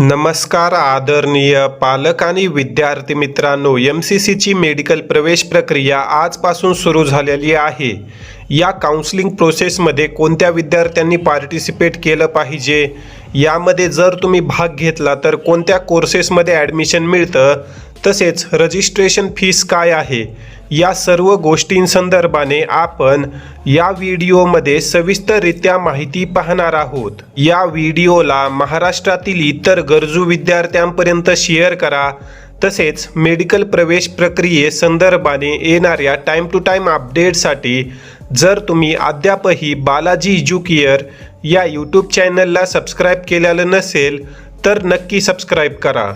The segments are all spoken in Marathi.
नमस्कार आदरणीय पालक आणि विद्यार्थी मित्रांनो एम सी सीची मेडिकल प्रवेश प्रक्रिया आजपासून सुरू झालेली आहे. या काउन्सिलिंग प्रोसेसमध्ये कोणत्या विद्यार्थ्यांनी पार्टिसिपेट केलं पाहिजे? यामध्ये जर तुम्ही भाग घेतला तर कोणत्या कोर्सेसमध्ये ॲडमिशन मिळतं? तसेच रजिस्ट्रेशन फीस काय आहे? या सर्व गोष्टींसंदर्भाने आपण या व्हिडिओमध्ये सविस्तररित्या माहिती पाहणार आहोत. या व्हिडिओला महाराष्ट्रातील इतर गरजू विद्यार्थ्यांपर्यंत शेअर करा. तसेच मेडिकल प्रवेश प्रक्रियेसंदर्भाने येणाऱ्या टाईम टू टाईम अपडेटसाठी जर तुम्ही अद्यापही बालाजी इज्युकियर या यूट्यूब चॅनलला सबस्क्राईब केलेलं नसेल तर नक्की सबस्क्राईब करा.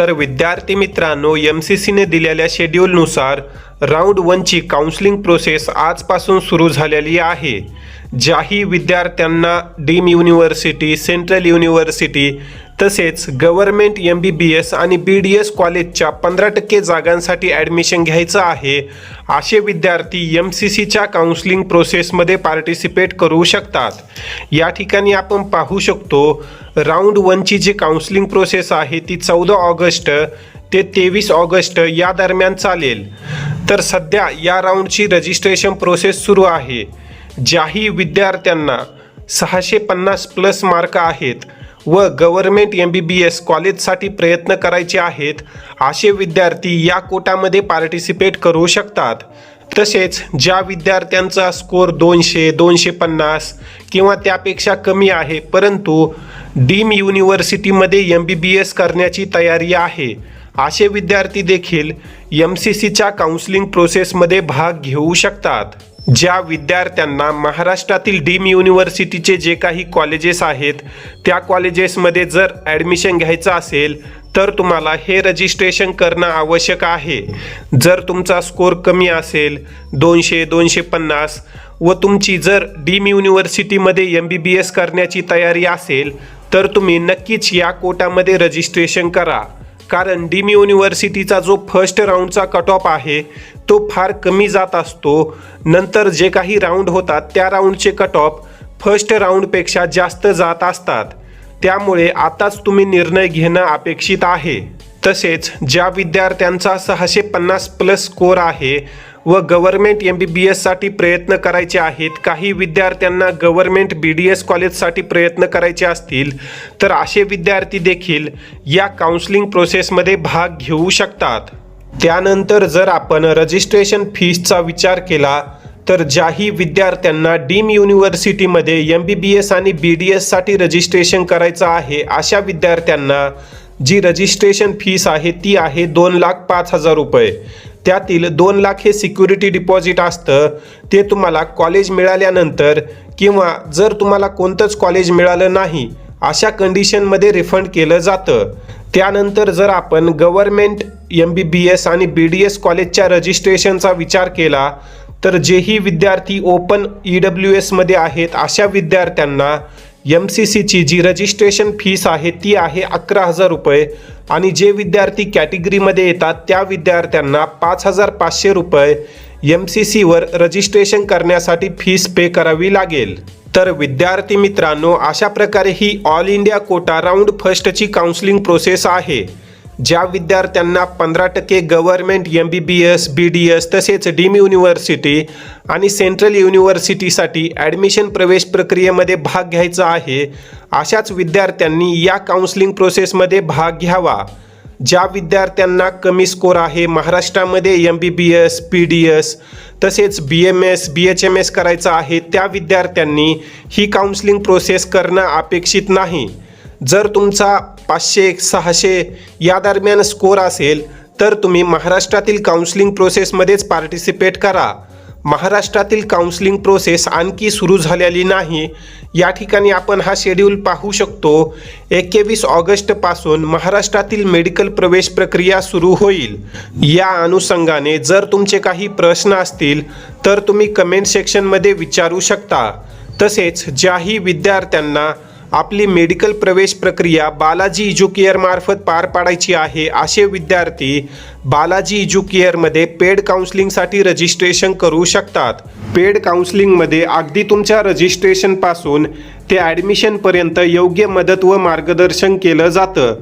तर विद्यार्थी मित्रांनो एम सी सीने दिलेल्या शेड्यूलनुसार राऊंड वनची काउन्सिलिंग प्रोसेस आजपासून सुरू झालेली आहे. ज्याही विद्यार्थ्यांना डीम युनिव्हर्सिटी सेंट्रल युनिव्हर्सिटी तसेच government M B B S आणि बी डी एस कॉलेजच्या पंधरा टक्के जागांसाठी ॲडमिशन घ्यायचं आहे. असे विद्यार्थी एम सी सीच्या काउन्सिलिंग प्रोसेसमध्ये पार्टिसिपेट करू शकतात. या ठिकाणी आपण पाहू शकतो राऊंड वनची जी काउन्सिलिंग प्रोसेस आहे ती चौदा ऑगस्ट ते तेवीस ऑगस्ट या दरम्यान चालेल. तर सध्या या राऊंडची रजिस्ट्रेशन प्रोसेस सुरू आहे. ज्याही विद्यार्थ्यांना सहाशे पन्नास प्लस मार्क आहेत. व government M B B S कॉलेजसाठी प्रयत्न करायचे आहेत असे विद्यार्थी या कोटामध्ये पार्टिसिपेट करू शकतात. तसेच ज्या विद्यार्थ्यांचा स्कोर दोनशे दोनशे पन्नास किंवा त्यापेक्षा कमी आहे परंतु डीम युनिव्हर्सिटीमध्ये एम बी बी एस करण्याची तयारी आहे असे विद्यार्थी देखील एम सी सीच्या काउन्सिलिंग प्रोसेसमध्ये भाग घेऊ शकतात. ज्या विद्यार्थ्यांना महाराष्ट्रातील डीम युनिव्हर्सिटीचे जे काही कॉलेजेस आहेत त्या कॉलेजेसमध्ये जर ॲडमिशन घ्यायचं असेल तर तुम्हाला हे रजिस्ट्रेशन करणं आवश्यक आहे. जर तुमचा स्कोर कमी असेल दोनशे दोनशे पन्नास व तुमची जर डीम युनिव्हर्सिटीमध्ये एम बी बी एस करण्याची तयारी असेल तर तुम्ही नक्कीच या कोटामध्ये रजिस्ट्रेशन करा. कारण डीम युनिव्हर्सिटीचा जो फर्स्ट राऊंडचा कट ऑफ आहे तो फार कमी जात असतो. नंतर जे काही राऊंड होतात त्या राऊंडचे कट ऑफ फर्स्ट राऊंडपेक्षा जास्त जात असतात. त्यामुळे आताच तुम्ही निर्णय घेणं अपेक्षित आहे. तसेच ज्या विद्यार्थ्यांचा सहाशे पन्नास प्लस स्कोर आहे व गव्हर्मेंट एम बी बी एससाठी प्रयत्न करायचे आहेत. काही विद्यार्थ्यांना गव्हर्मेंट बी डी एस कॉलेजसाठी प्रयत्न करायचे असतील तर असे विद्यार्थी देखील या काउन्सिलिंग प्रोसेसमध्ये भाग घेऊ शकतात. त्यानंतर जर आपण रजिस्ट्रेशन फीसचा विचार केला तर ज्याही विद्यार्थ्यांना डीम युनिव्हर्सिटीमध्ये एम बी बी एस आणि बी डी एससाठी रजिस्ट्रेशन करायचं आहे अशा विद्यार्थ्यांना जी रजिस्ट्रेशन फीस आहे ती आहे दोन लाख पाच हजार रुपये. त्यातील दोन लाख हे सिक्युरिटी डिपॉझिट असतं ते तुम्हाला कॉलेज मिळाल्यानंतर किंवा जर तुम्हाला कोणतंच कॉलेज मिळालं नाही अशा कंडिशनमध्ये रिफंड केलं जातं. त्यानंतर जर आपण government M B B S आणि बी डी एस कॉलेजच्या रजिस्ट्रेशनचा विचार केला तर जेही विद्यार्थी ओपन ई डब्ल्यू एसमध्ये आहेत अशा विद्यार्थ्यांना एम सी सीची जी रजिस्ट्रेशन फीस आहे ती आहे अकरा हजार रुपये. आणि जे विद्यार्थी कॅटेगरीमध्ये येतात त्या विद्यार्थ्यांना पाच हजार पाचशे रुपये एम सी सीवर रजिस्ट्रेशन करण्यासाठी फीस पे करावी लागेल. तर विद्यार्थी मित्रांनो अशा प्रकारे ही ऑल इंडिया कोटा राऊंड फर्स्टची काउन्सिलिंग प्रोसेस आहे. ज्या विद्यार्थ्यांना पंधरा टक्के government M B B S B D S तसेच डीम युनिव्हर्सिटी आणि सेंट्रल युनिव्हर्सिटीसाठी ॲडमिशन प्रवेश प्रक्रियेमध्ये भाग घ्यायचा आहे अशाच विद्यार्थ्यांनी या काउन्सिलिंग प्रोसेसमध्ये भाग घ्यावा. ज्या विद्यार्थ्यांना कमी स्कोर आहे महाराष्ट्रामध्ये M B B S P D S तसेच B M S B H M S करायचं आहे त्या विद्यार्थ्यांनी ही काउन्सिलिंग प्रोसेस करणं अपेक्षित नाही. जर तुमचा पाचशे सहाशे या दरम्यान स्कोर असेल तर तुम्ही महाराष्ट्रातील काउन्सिलिंग प्रोसेसमध्येच पार्टिसिपेट करा. महाराष्ट्रातील काउन्सिलिंग प्रोसेस आणखी सुरू झालेली नाही. या ठिकाणी आपण हा शेड्यूल पाहू शकतो. एकवीस ऑगस्टपासून महाराष्ट्रातील मेडिकल प्रवेश प्रक्रिया सुरू होईल. या अनुषंगाने जर तुमचे काही प्रश्न असतील तर तुम्ही कमेंट सेक्शनमध्ये विचारू शकता. तसेच ज्याही विद्यार्थ्यांना आपली मेडिकल प्रवेश प्रक्रिया बालाजी इज्युकेअर मार्फत पार पाडायची आहे असे विद्यार्थी बालाजी इज्युकेअरमध्ये पेड काउन्सिलिंगसाठी रजिस्ट्रेशन करू शकतात. पेड काउन्सिलिंगमध्ये अगदी तुमच्या रजिस्ट्रेशनपासून ते ॲडमिशनपर्यंत योग्य मदत व मार्गदर्शन केलं जातं.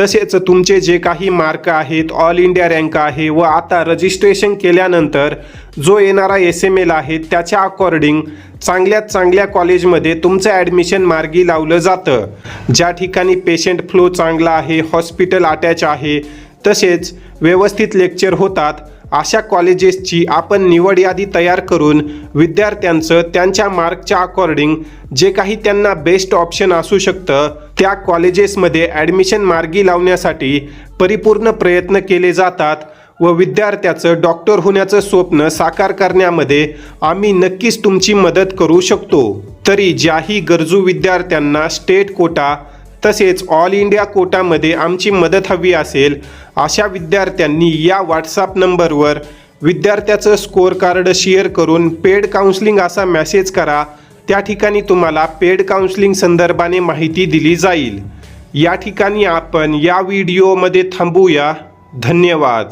तसेच तुमचे जे काही मार्क आहेत ऑल इंडिया रँक आहे व आता रजिस्ट्रेशन केल्यानंतर जो येणारा एस एम एल आहे त्याच्या अकॉर्डिंग चांगल्यात चांगल्या कॉलेजमध्ये तुमचं ॲडमिशन मार्गी लावलं जातं. ज्या ठिकाणी पेशंट फ्लो चांगला आहे हॉस्पिटल अटॅच आहे तसेच व्यवस्थित लेक्चर होतात. अशा कॉलेजेसची आपण निवड यादी तयार करून विद्यार्थ्यांचं त्यांच्या मार्कच्या अकॉर्डिंग जे काही त्यांना बेस्ट ऑप्शन असू शकतं त्या कॉलेजेसमध्ये ॲडमिशन मार्गी लावण्यासाठी परिपूर्ण प्रयत्न केले जातात व विद्यार्थ्याचं डॉक्टर होण्याचं स्वप्न साकार करण्यामध्ये आम्ही नक्कीच तुमची मदत करू शकतो. तरी ज्याही गरजू विद्यार्थ्यांना स्टेट कोटा तसेच ऑल इंडिया कोटामध्ये आमची मदत हवी असेल अशा विद्यार्थ्यांनी या व्हॉट्सअप नंबरवर विद्यार्थ्याचं स्कोअर कार्ड शेअर करून पेड काउन्सलिंग असा मेसेज करा. त्या ठिकाणी तुम्हाला पेड काउन्सलिंग संदर्भाने माहिती दिली जाईल. या ठिकाणी आपण या व्हिडिओमध्ये थांबूया. धन्यवाद.